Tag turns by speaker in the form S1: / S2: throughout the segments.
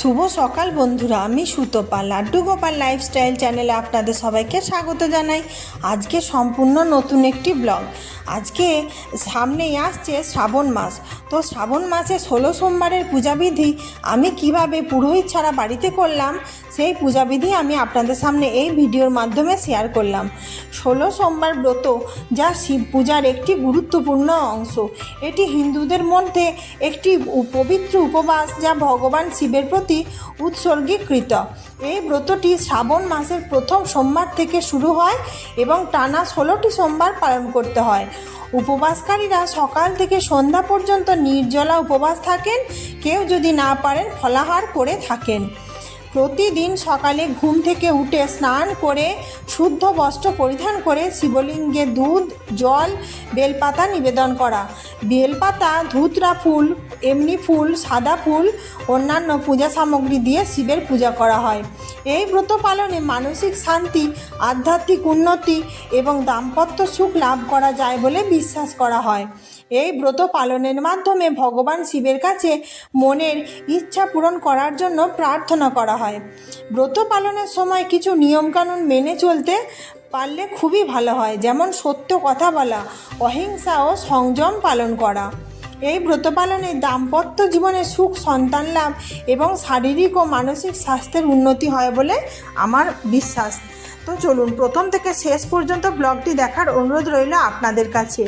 S1: শুভ সকাল বন্ধুরা, আমি সুতপা লাড্ডু গোপাল লাইফস্টাইল চ্যানেলে আপনাদের সবাইকে স্বাগত জানাই। আজকে সম্পূর্ণ নতুন একটি ব্লগ আজকে সামনেই আসছে শ্রাবণ মাস। তো শ্রাবণ মাসে ষোলো সোমবারের পূজাবিধি আমি কীভাবে পুরোহিত ছাড়া বাড়িতে করলাম, সেই পূজাবিধি আমি আপনাদের সামনে এই ভিডিওর মাধ্যমে শেয়ার করলাম। ষোলো সোমবার ব্রত, যা শিব পূজার একটি গুরুত্বপূর্ণ অংশ। এটি হিন্দুদের মধ্যে একটি পবিত্র উপবাস, যা ভগবান শিবের প্রতি উৎসর্গীকৃত। এই ব্রতটি শ্রাবণ মাসের প্রথম সোমবার থেকে শুরু হয় এবং টানা ষোলোটি সোমবার পালন করতে হয়। উপবাসকারীরা সকাল থেকে সন্ধ্যা পর্যন্ত নির্জলা উপবাস থাকেন। কেউ যদি না পারেন ফলাহার করে থাকেন। প্রতিদিন সকালে ঘুম থেকে উঠে স্নান করে শুদ্ধ বস্ত্র পরিধান করে শিবলিঙ্গে দুধ, জল, বেলপাতা নিবেদন করা। বেলপাতা, ধুতরা ফুল, এমনি ফুল, সাদা ফুল, অন্যান্য পূজা সামগ্রী দিয়ে শিবের পূজা করা হয়। এই ব্রত পালনে মানসিক শান্তি, আধ্যাত্মিক উন্নতি এবং দাম্পত্য সুখ লাভ করা যায় বলে বিশ্বাস করা হয়। এই ব্রত পালনের মাধ্যমে ভগবান শিবের কাছে মনের ইচ্ছা পূরণ করার জন্য প্রার্থনা করা হয়। ব্রত পালনের সময় কিছু নিয়মকানুন মেনে চলতে পারলে খুবই ভালো হয়, যেমন সত্য কথা বলা, অহিংসা ও সংযম পালন করা। এই ব্রত পালনে দাম্পত্য জীবনে সুখ, সন্তান লাভ এবং শারীরিক ও মানসিক স্বাস্থ্যের উন্নতি হয় বলে আমার বিশ্বাস। তো চলুন, প্রথম থেকে শেষ পর্যন্ত ব্লগটি দেখার অনুরোধ রইল আপনাদের কাছে।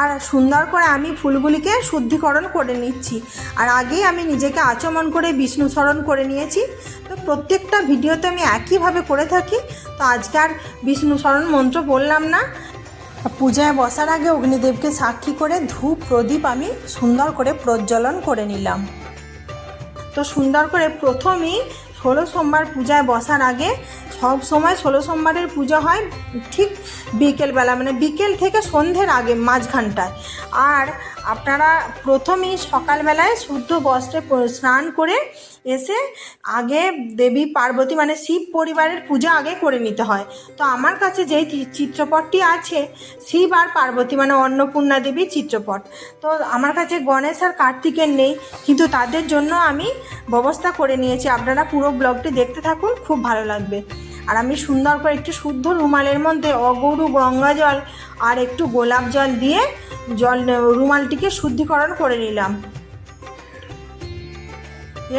S1: আর সুন্দর করে আমি ফুলগুলিকে শুদ্ধিকরণ করে নিচ্ছি। আর আগেই আমি নিজেকে আচমন করে বিষ্ণু স্মরণ করে নিয়েছি। তো প্রত্যেকটা ভিডিওতে আমি একইভাবে করে থাকি। তো আজকে আর বিষ্ণু স্মরণ মন্ত্র বললাম না। পূজায় বসার আগে অগ্নিদেবকে সাক্ষী করে ধূপ, প্রদীপ আমি সুন্দর করে প্রজ্বলন করে নিলাম। তো সুন্দর করে প্রথমেই ষোলো সোমবার পূজায় বসার আগে সব সময় ষোলো সোমবারের পুজো হয় ঠিক বিকেলবেলা মানে বিকেল থেকে সন্ধ্যের আগে, মাঝখানটায়। আর আপনারা প্রথমেই সকালবেলায় শুদ্ধ বস্ত্রে স্নান করে এসে আগে দেবী পার্বতী মানে শিব পরিবারের পূজা আগে করে নিতে হয়। তো আমার কাছে যেই চিত্রপটটি আছে, শিব আর পার্বতী মানে অন্নপূর্ণা দেবীর চিত্রপট। তো আমার কাছে গণেশ আর কার্তিকের নেই, কিন্তু তাদের জন্য আমি ব্যবস্থা করে নিয়েছি। আপনারা পুরো ব্লগটি দেখতে থাকুন, খুব ভালো লাগবে। আর আমি সুন্দর করে একটু শুদ্ধ রুমালের মধ্যে অগরু, গঙ্গা জল আর একটু গোলাপ জল দিয়ে জল, রুমালটিকে শুদ্ধিকরণ করে নিলাম।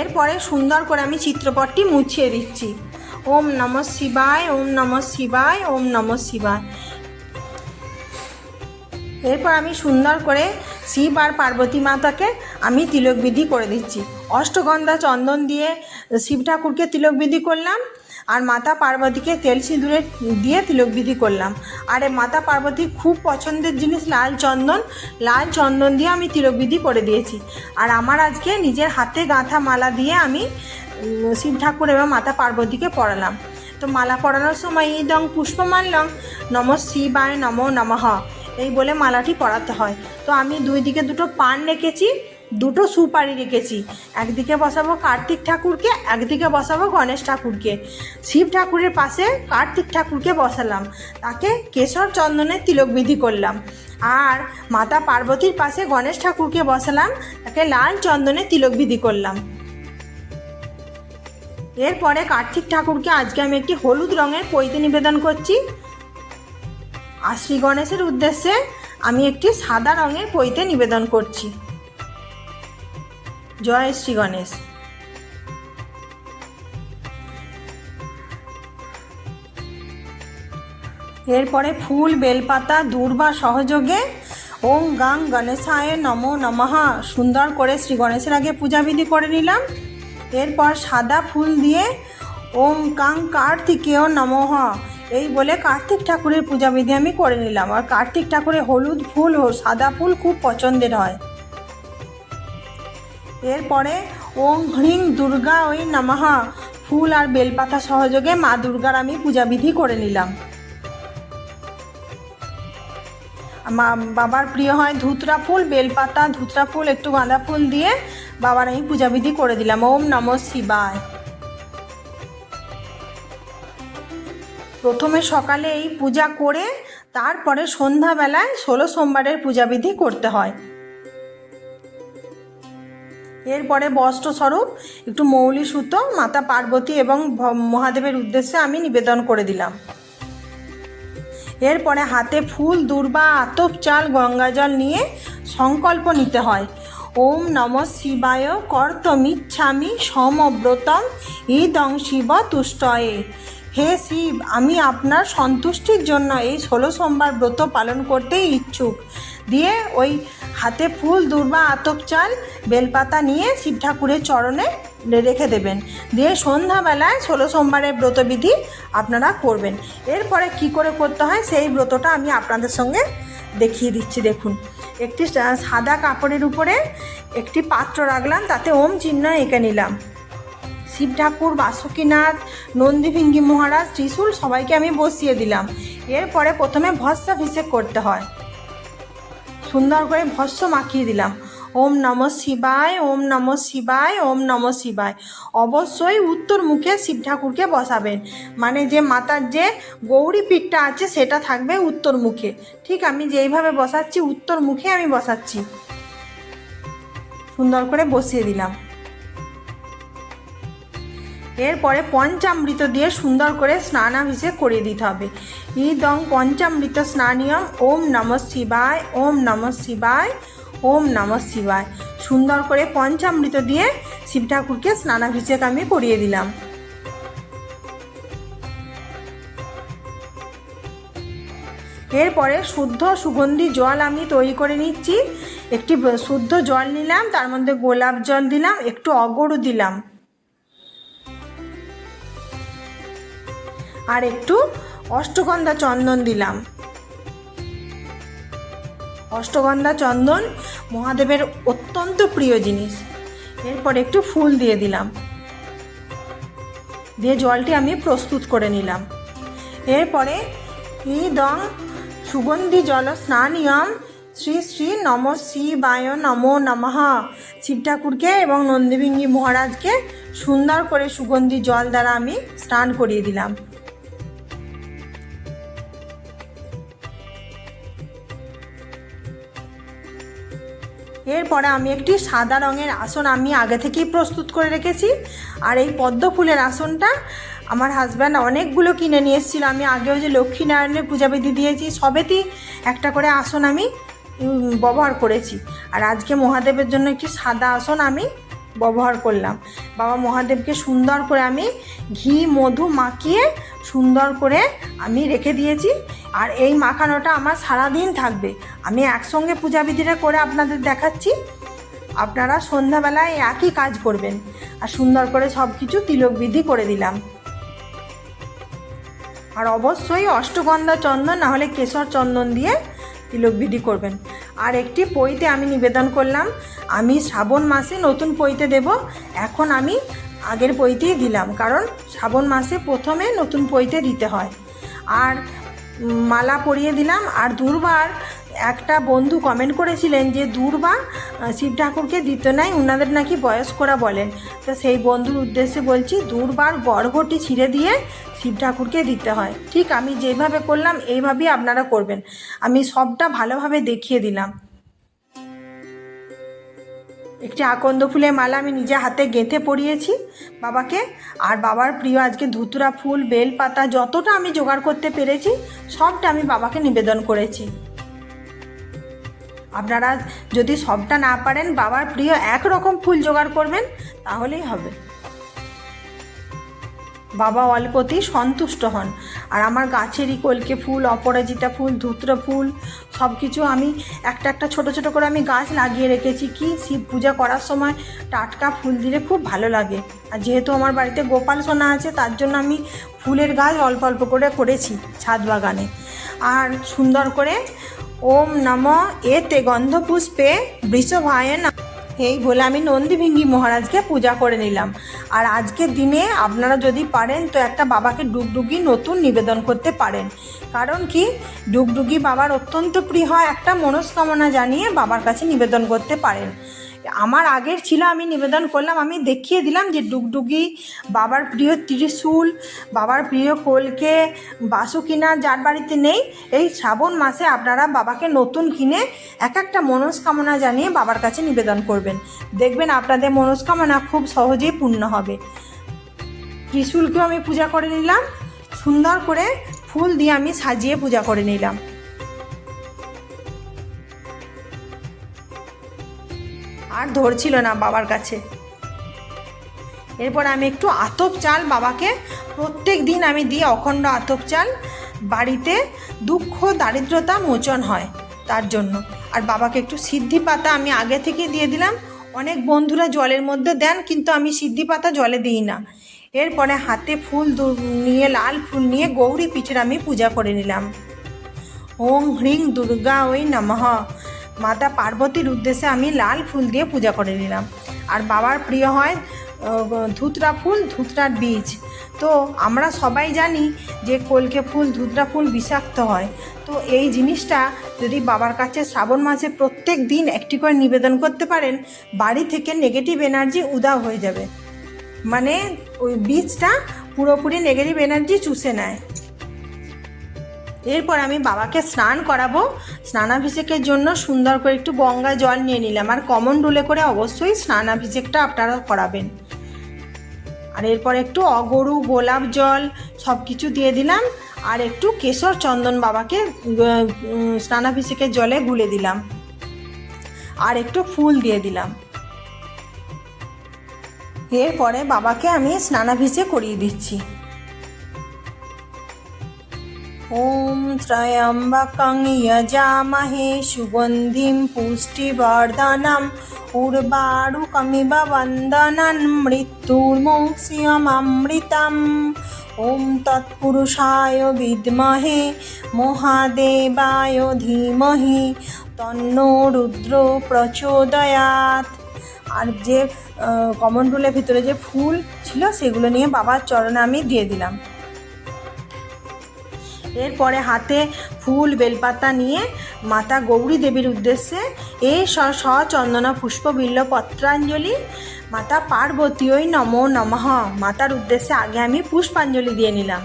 S1: এরপরে সুন্দর করে আমি চিত্রপটটি মুছিয়ে দিচ্ছি। ওম নম শিবায়, ওম নম শিবায়, ওম নম শিবায়। এরপর আমি সুন্দর করে শিব আর পার্বতী মাতাকে আমি তিলকবিধি করে দিচ্ছি। অষ্টগন্ধা চন্দন দিয়ে শিব ঠাকুরকে তিলকবিধি করলাম আর মাতা পার্বতীকে তেল সিঁদুরে দিয়ে তিলকবিধি করলাম। আর মাতা পার্বতীর খুব পছন্দের জিনিস লাল চন্দন। লাল চন্দন দিয়ে আমি তিলকবিধি করে দিয়েছি। আর আমার আজকে নিজের হাতে গাঁথা মালা দিয়ে আমি শিব ঠাকুর এবং মাতা পার্বতীকে পড়ালাম। তো মালা পরানোর সময় ইদং পুষ্পমাল্যং নম শিবায় নম নমঃ। এই বলে মালাটি পরাতে হয়। তো আমি দুই দিকে দুটো পান রেখেছি, দুটো সুপারি রেখেছি। একদিকে বসাবো কার্তিক ঠাকুরকে, একদিকে বসাবো গণেশ ঠাকুরকে। শিব ঠাকুরের পাশে কার্তিক ঠাকুরকে বসালাম। তাকে কেশর চন্দনের তিলকবিধি করলাম। আর মাতা পার্বতীর পাশে গণেশ ঠাকুরকে বসালাম, তাকে লাল চন্দনের তিলকবিধি করলাম। এরপরে কার্তিক ঠাকুরকে আজকে আমি একটি হলুদ রঙের পৈতে নিবেদন করছি। আর শ্রী গণেশের উদ্দেশ্যে আমি একটি সাদা রঙের পৈতে নিবেদন করছি। জয় শ্রী গণেশ। এরপরে ফুল, বেলপাতা, দূর্বা সহযোগে ওম গাং গণেশায় নমো নমঃ সুন্দর করে শ্রী গণেশের আগে পূজাবিধি করে নিলাম। এরপর সাদা ফুল দিয়ে ওম কাং কার্তিকেয় নমঃ এই বলে কার্তিক ঠাকুরের পূজাবিধি আমি করে নিলাম। আর কার্তিক ঠাকুরের হলুদ ফুল ও সাদা ফুল খুব পছন্দের হয়। এরপরে ওং হ্রিং দুর্গা ওই নমঃ। ফুল আর বেলপাতা সহযোগে মা দুর্গার আমি পূজাবিধি করে নিলাম। মা, বাবার প্রিয় হয় ধুতরা ফুল, বেলপাতা, ধুতরা ফুল, একটু গাঁদা ফুল দিয়ে বাবার আমি পূজাবিধি করে দিলাম। ওম নম শিবায়। প্রথমে সকালে এই পূজা করে তারপরে সন্ধ্যাবেলায় ষোলো সোমবারের পূজাবিধি করতে হয়। এরপরে বস্ত্রস্বরূপ, একটু মৌলি সুতো মাতা পার্বতী এবং মহাদেবের উদ্দেশ্যে আমি নিবেদন করে দিলাম। এরপরে হাতে ফুল, দুর্বা, আতপ, চাল, গঙ্গা জল নিয়ে সংকল্প নিতে হয়। ওম নম শিবায় কর্তমিচ্ছামি সমব্রতম ইদং শিব তুষ্টয়ে হে শিব, আমি আপনার সন্তুষ্টির জন্য এই ষোলো সোমবার ব্রত পালন করতে ইচ্ছুক। দিয়ে ওই হাতে ফুল, দুর্বা, আতপ চাল, বেলপাতা নিয়ে শিব ঠাকুরের চরণে রেখে দেবেন। দিয়ে সন্ধ্যাবেলায় ষোলো সোমবারের ব্রতবিধি আপনারা করবেন। এরপরে কি করে করতে হয় সেই ব্রতটা আমি আপনাদের সঙ্গে দেখিয়ে দিচ্ছি, দেখুন। একটি সাদা কাপড়ের উপরে একটি পাত্র রাখলাম, তাতে ওম চিহ্ন এঁকে নিলাম। শিব ঠাকুর, বাসুকীনাথ, নন্দীভিঙ্গি মহারাজ, ত্রিশূল, সবাইকে আমি বসিয়ে দিলাম। এরপরে প্রথমে ভস্মাভিষেক করতে হয়। সুন্দর করে ভস্য মাখিয়ে দিলাম। ওম নম শিবায়, ওম নম শিবায়, ওম নম শিবায়। অবশ্যই উত্তর মুখে শিব ঠাকুরকে বসাবেন। মানে যে মাতার যে গৌরী পীঠটা আছে, সেটা থাকবে উত্তর মুখে। ঠিক আমি যেইভাবে বসাচ্ছি, উত্তর মুখে আমি বসাচ্ছি। সুন্দর করে বসিয়ে দিলাম। এরপরে পঞ্চামৃত দিয়ে সুন্দর করে স্নানাভিষেক করিয়ে দিতে হবে। ইদং পঞ্চামৃত স্নানিয়ম, ওম নম শিবায়, ওম নম শিবায়, ওম নম শিবায়। সুন্দর করে পঞ্চামৃত দিয়ে শিব ঠাকুরকে স্নানাভিষেক আমি করিয়ে দিলাম। এরপরে শুদ্ধ সুগন্ধি জল আমি তৈরি করে নিচ্ছি। একটি শুদ্ধ জল নিলাম, তার মধ্যে গোলাপ জল দিলাম, একটু অগরু দিলাম। আর একটু অষ্টগন্ধা চন্দন দিলাম। অষ্টগন্ধা চন্দন মহাদেবের অত্যন্ত প্রিয় জিনিস। এরপর একটু ফুল দিয়ে দিলাম। দিয়ে জলটি আমি প্রস্তুত করে নিলাম। এরপরে ইদং সুগন্ধি জল স্নানিয়ম শ্রী শ্রী নম শিবায় নমো নমঃ শিব ঠাকুরকে এবং নন্দীভিঙ্গি মহারাজকে সুন্দর করে সুগন্ধি জল দ্বারা আমি স্নান করিয়ে দিলাম। এরপরে আমি একটি সাদা রঙের আসন আমি আগে থেকেই প্রস্তুত করে রেখেছি। আর এই পদ্ম ফুলের আসনটা আমার হাজব্যান্ড অনেকগুলো কিনে নিয়ে এসেছিল। আমি আগেও যে লক্ষ্মীনারায়ণের পূজাবিধি দিয়েছি, সবেতেই একটা করে আসন আমি ব্যবহার করেছি। আর আজকে মহাদেবের জন্য একটি সাদা আসন আমি ব্যবহার করলাম। বাবা মহাদেবকে সুন্দর করে আমি ঘি, মধু মাখিয়ে সুন্দর করে আমি রেখে দিয়েছি। আর এই মাখানোটা আমার সারাদিন থাকবে। আমি একসঙ্গে পূজাবিধিটা করে আপনাদের দেখাচ্ছি। আপনারা সন্ধ্যাবেলায় একই কাজ করবেন। আর সুন্দর করে সব কিছু তিলকবিধি করে দিলাম। আর অবশ্যই অষ্টগন্ধা চন্দন না হলে কেশর চন্দন দিয়ে তিলকবিধি করবেন। আর একটি পইতে আমি নিবেদন করলাম। আমি শ্রাবণ মাসে নতুন পইতে দেব। এখন আমি আগের পইতেই দিলাম, কারণ শ্রাবণ মাসে প্রথমে নতুন পইতে দিতে হয়। আর মালা পরিয়ে দিলাম। আর দুর্বার একটা বন্ধু কমেন্ট করেছিলেন যে, দুর্বা শিব ঠাকুরকে দিতে নাই ওনাদের নাকি বয়স্করা বলেন। তো সেই বন্ধুর উদ্দেশ্যে বলছি, দুর্বার গর্ভটি ছিঁড়ে দিয়ে শিব ঠাকুরকে দিতে হয়। ঠিক আমি যেভাবে করলাম, এইভাবেই আপনারা করবেন। আমি সবটা ভালোভাবে দেখিয়ে দিলাম। একটি আকন্দ ফুলের মালা আমি নিজে হাতে গেঁথে পরিয়েছি বাবাকে। আর বাবার প্রিয় আজকে ধুতুরা ফুল বেল পাতা যতটা আমি জোগাড় করতে পেরেছি, সবটা আমি বাবাকে নিবেদন করেছি। আপনারা যদি সবটা না পারেন, বাবার প্রিয় একরকম ফুল জোগাড় করবেন, তাহলেই হবে। বাবা অল্পতেই সন্তুষ্ট হন। আর আমার গাছেরই কলকে ফুল, অপরাজিতা ফুল, ধুত্র ফুল সব কিছু আমি একটা একটা ছোট ছোট করে আমি গাছ লাগিয়ে রেখেছি কি? শিব পূজা করার সময় টাটকা ফুল দিলে খুব ভালো লাগে। আর যেহেতু আমার বাড়িতে গোপাল সোনা আছে, তার জন্য আমি ফুলের গাছ অল্প অল্প করে করেছি ছাদ বাগানে। আর সুন্দর করে ওম নম। এতে গন্ধপুষ্পে বৃষভায় না এই বলে আমি নন্দীভিঙ্গি মহারাজকে পূজা করে নিলাম। আর আজকের দিনে আপনারা যদি পারেন, তো একটা বাবাকে ডুগডুগি নতুন নিবেদন করতে পারেন। কারণ কি? ডুগডুগি বাবার অত্যন্ত প্রিয় একটা মনস্কামনা জানিয়ে বাবার কাছে নিবেদন করতে পারেন। আমার আগের ছিল, আমি নিবেদন করলাম, আমি দেখিয়ে দিলাম যে ডুগডুগি, বাবার প্রিয় ত্রিশূল, বাবার প্রিয় কলকে, বাসু কিনা, যার বাড়িতে নেই, এই শ্রাবণ মাসে আপনারা বাবাকে নতুন কিনে এক একটা মনস্কামনা জানিয়ে বাবার কাছে নিবেদন করবেন। দেখবেন আপনাদের মনস্কামনা খুব সহজেই পূর্ণ হবে। ত্রিশূলকেও আমি পূজা করে নিলাম, সুন্দর করে ফুল দিয়ে আমি সাজিয়ে পূজা করে নিলাম। আর ধরছিল না বাবার কাছে। এরপর আমি একটু আতপ চাল বাবাকে প্রত্যেক দিন আমি দিই অখণ্ড আতপ চাল। বাড়িতে দুঃখ, দারিদ্রতা মোচন হয় তার জন্য। আর বাবাকে একটু সিদ্ধি পাতা আমি আগে থেকে দিয়ে দিলাম। অনেক বন্ধুরা জলের মধ্যে দেন, কিন্তু আমি সিদ্ধি পাতা জলে দিই না। এরপরে হাতে ফুল নিয়ে লাল ফুল নিয়ে গৌরী পিঠের আমি পূজা করে নিলাম। ওম হ্রিং দুর্গা ওই নমঃ। মাতা পার্বতীর উদ্দেশ্যে আমি লাল ফুল দিয়ে পূজা করে নিলাম। আর বাবার প্রিয় হয় ধুতরা ফুল, ধুতরার বীজ। তো আমরা সবাই জানি যে কলকে ফুল, ধুতরা ফুল বিষাক্ত হয়। তো এই জিনিসটা যদি বাবার কাছে শ্রাবণ মাসে প্রত্যেক দিন একটি করে নিবেদন করতে পারেন, বাড়ি থেকে নেগেটিভ এনার্জি উদাও হয়ে যাবে। মানে ওই বীজটা পুরোপুরি নেগেটিভ এনার্জি চুষে নেয়। এরপর আমি বাবাকে স্নান করাবো। স্নানাভিষেকের জন্য সুন্দর করে একটু গঙ্গা জল নিয়ে নিলাম। আর কমন রুলে করে অবশ্যই স্নানাভিষেকটা আপনারা করাবেন। আর এরপর একটু অগরু, গোলাপ জল সব কিছু দিয়ে দিলাম। আর একটু কেশর চন্দন বাবাকে স্নানাভিষেকের জলে গুলে দিলাম। আর একটু ফুল দিয়ে দিলাম। এরপরে বাবাকে আমি স্নানাভিষেক করিয়ে দিচ্ছি। ॐ त्र्यम्बकं यजामहे सुगन्धिं पुष्टिवर्धनम् उर्वारुकमिव वन्दनं मृत्युर्मोक्ष्यममृतम् ॐ तत्पुरुषाय विद्महे महादेवाय धीमहि তন্ন রুদ্র প্রচোদয়াত আর যে কমন রুলের ভিতরে যে ফুল ছিল সেগুলো নিয়ে বাবার চরণে আমি দিয়ে দিলাম এরপরে হাতে ফুল, বেলপাতা নিয়ে মাতা গৌরী দেবীর উদ্দেশ্যে এ স পুষ্প বিল্ল পত্রাঞ্জলি মাতা পার্বতী ওই নমো নমঃ, মাতার উদ্দেশ্যে আগে আমি পুষ্পাঞ্জলি দিয়ে নিলাম।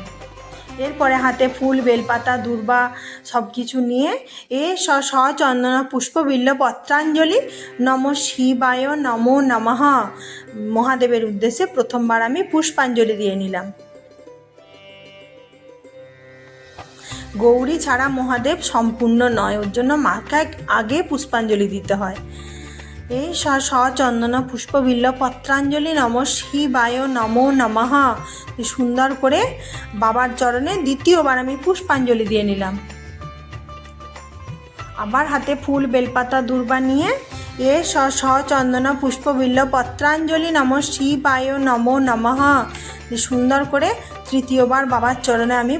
S1: এরপরে হাতে ফুল, বেলপাতা, দুর্বা সব কিছু নিয়ে এ স চন্দনা পুষ্প বিল্ল পত্রাঞ্জলি নম শিবায়, নমো নমঃ, মহাদেবের উদ্দেশ্যে প্রথমবার আমি পুষ্পাঞ্জলি দিয়ে নিলাম। গৌরী ছাড়া মহাদেব সম্পূর্ণ নয়, ওর জন্য মাকে আগে পুষ্পাঞ্জলি দিতে হয়। এই স চন্দন পুষ্পবিল্ল পত্রাঞ্জলি নম শিবায় নমো নমঃ। সুন্দর করে বাবার চরণে দ্বিতীয়বার আমি পুষ্পাঞ্জলি দিয়ে নিলাম। আবার হাতে ফুল, বেলপাতা, দুর্বা নিয়ে এ স স চন্দন পুষ্পবিল্ল পত্রাঞ্জলি নম শিবায় নমো নমঃ। সুন্দর করে তৃতীয়বার বাবার চরণে আমি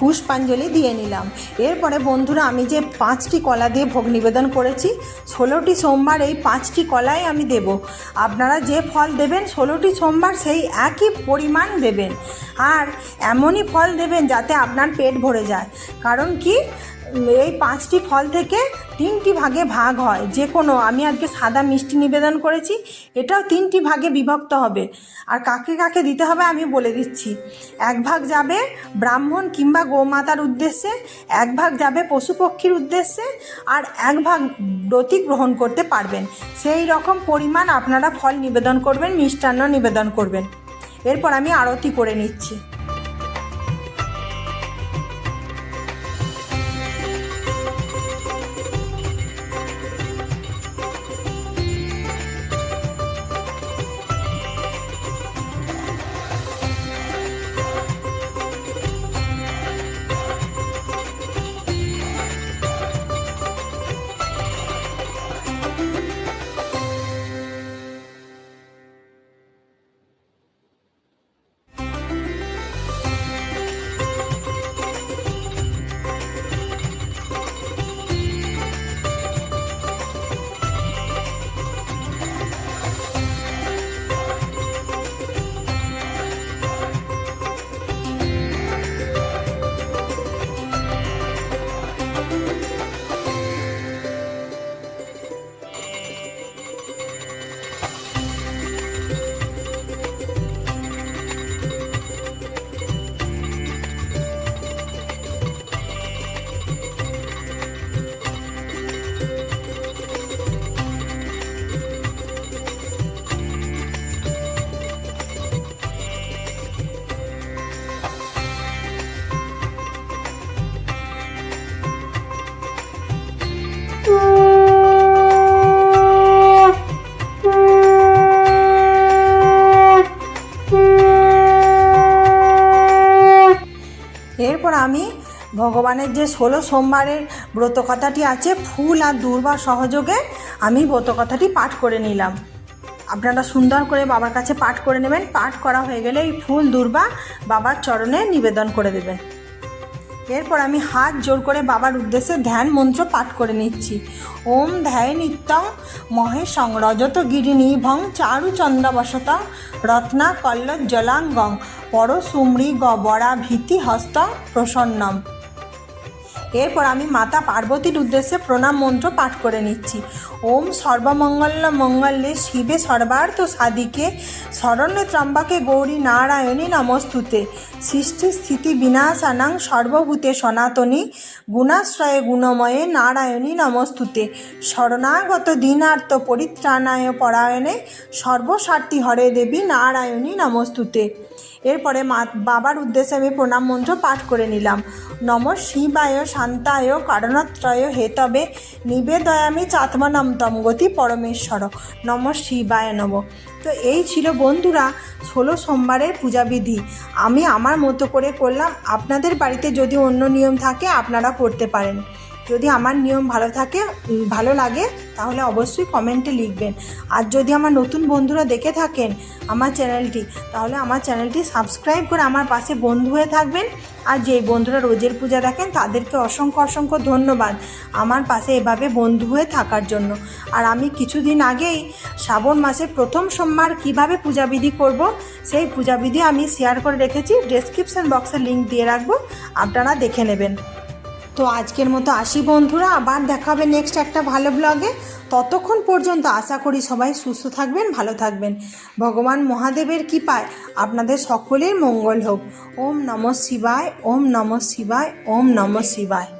S1: পুষ্পাঞ্জলি দিয়ে নিলাম। এরপরে বন্ধুরা আমি যে পাঁচটি কলা দিয়ে ভোগ নিবেদন করেছি, ষোলোটি সোমবার এই পাঁচটি কলাই আমি দেব। আপনারা যে ফল দেবেন, ষোলোটি সোমবার সেই একই পরিমাণ দেবেন। আর এমনই ফল দেবেন যাতে আপনার পেট ভরে যায়। কারণ কি? এই পাঁচটি ফল থেকে তিনটি ভাগে ভাগ হয়, যে কোনো। আমি আজকে সাদা মিষ্টি নিবেদন করেছি, এটাও তিনটি ভাগে বিভক্ত হবে। আর কাকে কাকে দিতে হবে আমি বলে দিচ্ছি। এক ভাগ যাবে ব্রাহ্মণ কিংবা গোমাতার উদ্দেশ্যে, এক ভাগ যাবে পশু পক্ষীর উদ্দেশ্যে, আর এক ভাগ ব্রতি গ্রহণ করতে পারবেন। সেই রকম পরিমাণ আপনারা ফল নিবেদন করবেন, মিষ্টান্ন নিবেদন করবেন। এরপর আমি আরতি করে নিচ্ছি। ভগবানের যে ষোলো সোমবারের ব্রতকথাটি আছে, ফুল আর দুর্বা সহযোগে আমি ব্রতকথাটি পাঠ করে নিলাম। আপনারা সুন্দর করে বাবার কাছে পাঠ করে নেবেন। পাঠ করা হয়ে গেলে এই ফুল, দুর্বা বাবার চরণে নিবেদন করে দেবেন। এরপর আমি হাত জোর করে বাবার উদ্দেশ্যে ধ্যান মন্ত্র পাঠ করে নিচ্ছি। ওম ধ্যায় নিত্যং মহেশং রজত গিরিনি ভং চারু চন্দ্রবশতং রত্না কল্লজ্জলাঙ্গং পর সুমৃ গ বরা ভীতি হস্তং প্রসন্নম। এরপর আমি মাতা পার্বতীর উদ্দেশ্যে প্রণাম মন্ত্র পাঠ করে নিচ্ছি। ওম সর্বমঙ্গল মঙ্গলে শিবে সর্বার্থ সাদিকে শরণ্যে ত্রম্বাকে গৌরী নারায়ণী নমস্তুতে। সৃষ্টি স্থিতি বিনাশানাং সর্বভূতে সনাতনী, গুণাশ্রয়ে গুণময়ে নারায়ণী নমস্তুতে। শরণাগত দীনার্থ পরিত্রাণায় পরায়ণে সর্বস্বার্থী হরে দেবী নারায়ণী নমস্তুতে। এরপরে মা, বাবার উদ্দেশ্যে আমি প্রণাম মন্ত্র পাঠ করে নিলাম। নম শিবায় শান্তায় কারণত্রয় হেতবে নিবেদয়ামি চাত্মনম তম গতি পরমেশ্বর। নম শিবায় নম। তো এই ছিল বন্ধুরা ষোলো সোমবারের পূজাবিধি। আমি আমার মতো করে করলাম। আপনাদের বাড়িতে যদি অন্য নিয়ম থাকে, আপনারা করতে পারেন। যদি আমার নিয়ম ভালো থাকে ভালো লাগে, তাহলে অবশ্যই কমেন্টে লিখবেন। আর যদি আমার নতুন বন্ধুরা দেখে থাকেন আমার চ্যানেলটি, তাহলে আমার চ্যানেলটি সাবস্ক্রাইব করে আমার পাশে বন্ধু হয়ে থাকবেন। আর যেই বন্ধুরা রোজের পূজা দেখেন, তাদেরকে অসংখ্য অসংখ্য ধন্যবাদ আমার পাশে এভাবে বন্ধু হয়ে থাকার জন্য। আর আমি কিছুদিন আগেই শ্রাবণ মাসের প্রথম সোমবার কীভাবে পূজাবিধি করব, সেই পূজাবিধি আমি শেয়ার করে রেখেছি। ডেসক্রিপশন বক্সে লিঙ্ক দিয়ে রাখব, আপনারা দেখে নেবেন। তো আজকের মতো আসি বন্ধুরা, আবার দেখা হবে নেক্সট একটা ভালো ব্লগে ততক্ষণ পর্যন্ত আশা করি সবাই সুস্থ থাকবেন, ভালো থাকবেন। ভগবান মহাদেবের কৃপায় আপনাদের সকলের মঙ্গল হোক। ওম নম শিবায়, ওম নম শিবায়, ওম নম শিবায়।